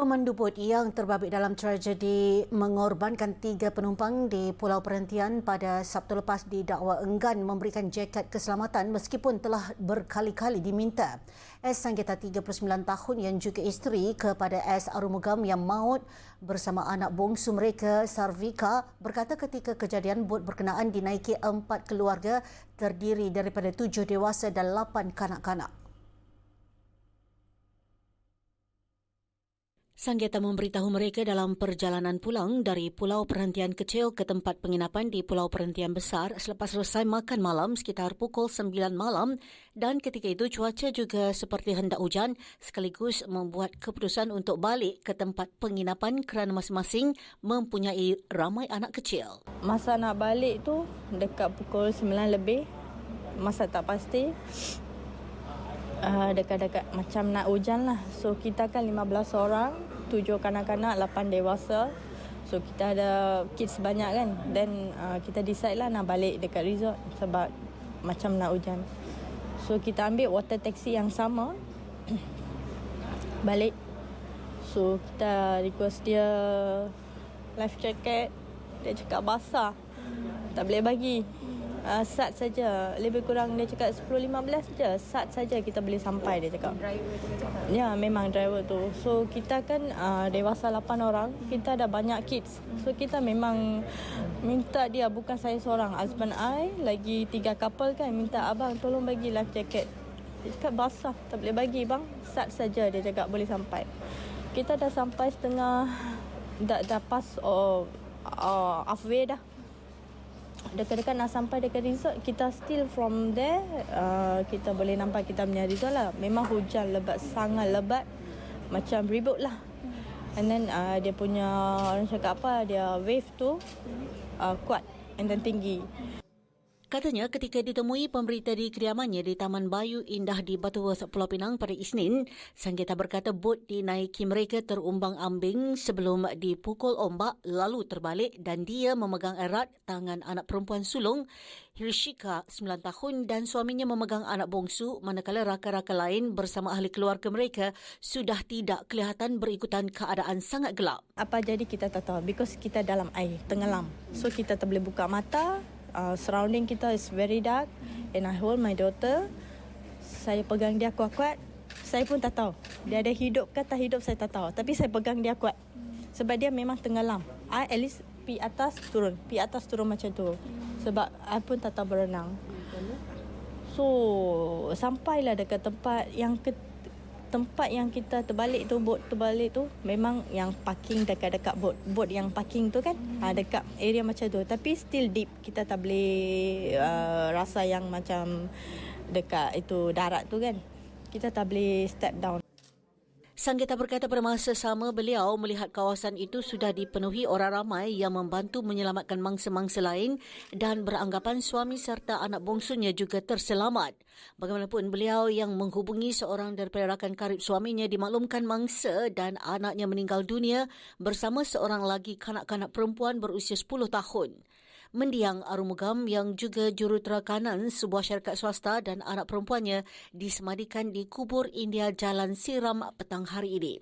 Pemandu bot yang terbabit dalam tragedi mengorbankan tiga penumpang di Pulau Perhentian pada Sabtu lepas didakwa enggan memberikan jaket keselamatan meskipun telah berkali-kali diminta. S. Sanggita 39 tahun yang juga isteri kepada S. Arumugam yang maut bersama anak bongsu mereka Sarvika berkata ketika kejadian bot berkenaan dinaiki empat keluarga terdiri daripada tujuh dewasa dan lapan kanak-kanak. Sanggeta memberitahu mereka dalam perjalanan pulang dari pulau perhentian kecil ke tempat penginapan di pulau perhentian besar selepas selesai makan malam sekitar pukul 9 malam dan ketika itu cuaca juga seperti hendak hujan sekaligus membuat keputusan untuk balik ke tempat penginapan kerana masing-masing mempunyai ramai anak kecil. Masa nak balik tu dekat pukul 9 lebih masa tak pasti uh, dekat-dekat macam nak hujan lah. So kita kan 15 orang tujuh kanak-kanak, lapan dewasa. So kita ada kids banyak kan. Then uh, kita decide lah nak balik dekat resort sebab macam nak hujan. So kita ambil water taxi yang sama. balik. So kita request dia life jacket. Dia cakap basah. Tak boleh bagi uh, sat saja. Lebih kurang dia cakap 10 15 je sat saja kita boleh sampai dia cakap. Driver tu ya memang driver tu. So kita kan uh, dewasa 8 orang kita ada banyak kids. So kita memang minta dia bukan saya seorang husband I lagi tiga couple kan minta abang tolong bagi life jacket. Dia cakap basah tak boleh bagi bang. Sat saja dia cakap boleh sampai. Kita dah sampai setengah dah, dah pas oh, uh, halfway dah dekat-dekat nak sampai dekat resort kita still from there uh, kita boleh nampak kita punya resort lah. Memang hujan lebat sangat lebat. Macam ribut lah. And then uh, dia punya orang cakap apa dia wave tu uh, kuat and then tinggi Katanya ketika ditemui pemberita di kediamannya di Taman Bayu Indah di Butterworth, Pulau Pinang pada Isnin, Sanggita berkata bot dinaiki mereka terumbang ambing sebelum dipukul ombak lalu terbalik dan dia memegang erat tangan anak perempuan sulung Hirishika 9 tahun dan suaminya memegang anak bongsu manakala rakan-rakan lain bersama ahli keluarga mereka sudah tidak kelihatan berikutan keadaan sangat gelap. Apa jadi kita tak tahu because kita dalam air, tenggelam. So kita tak boleh buka mata, uh, surrounding kita is very dark and I hold my daughter. Saya pegang dia kuat-kuat saya pun tak tahu dia ada hidup ke tak hidup saya tak tahu tapi saya pegang dia kuat. Sebab dia memang tenggelam. I at least pi atas turun. Pi atas turun macam tu. Sebab I pun tak tahu berenang. So sampailah dekat tempat yang ke, tempat yang kita terbalik tu bot terbalik tu memang yang parking dekat-dekat bot bot yang parking tu kan? Hmm. uh, dekat area macam tu. Tapi still deep. Kita tak boleh uh, rasa yang macam dekat itu darat tu kan? Kita tak boleh step down Sanggita berkata pada masa sama beliau melihat kawasan itu sudah dipenuhi orang ramai yang membantu menyelamatkan mangsa-mangsa lain dan beranggapan suami serta anak bongsunya juga terselamat. Bagaimanapun beliau yang menghubungi seorang daripada rakan karib suaminya dimaklumkan mangsa dan anaknya meninggal dunia bersama seorang lagi kanak-kanak perempuan berusia 10 tahun. Mendiang Arumugam yang juga jurutera kanan sebuah syarikat swasta dan anak perempuannya disemadikan di kubur India Jalan Siram petang hari ini.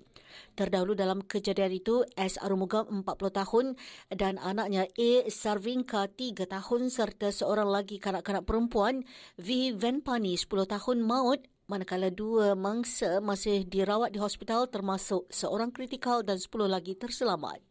Terdahulu dalam kejadian itu, S. Arumugam 40 tahun dan anaknya A. Sarvinka 3 tahun serta seorang lagi kanak-kanak perempuan V. Venpani 10 tahun maut manakala dua mangsa masih dirawat di hospital termasuk seorang kritikal dan 10 lagi terselamat.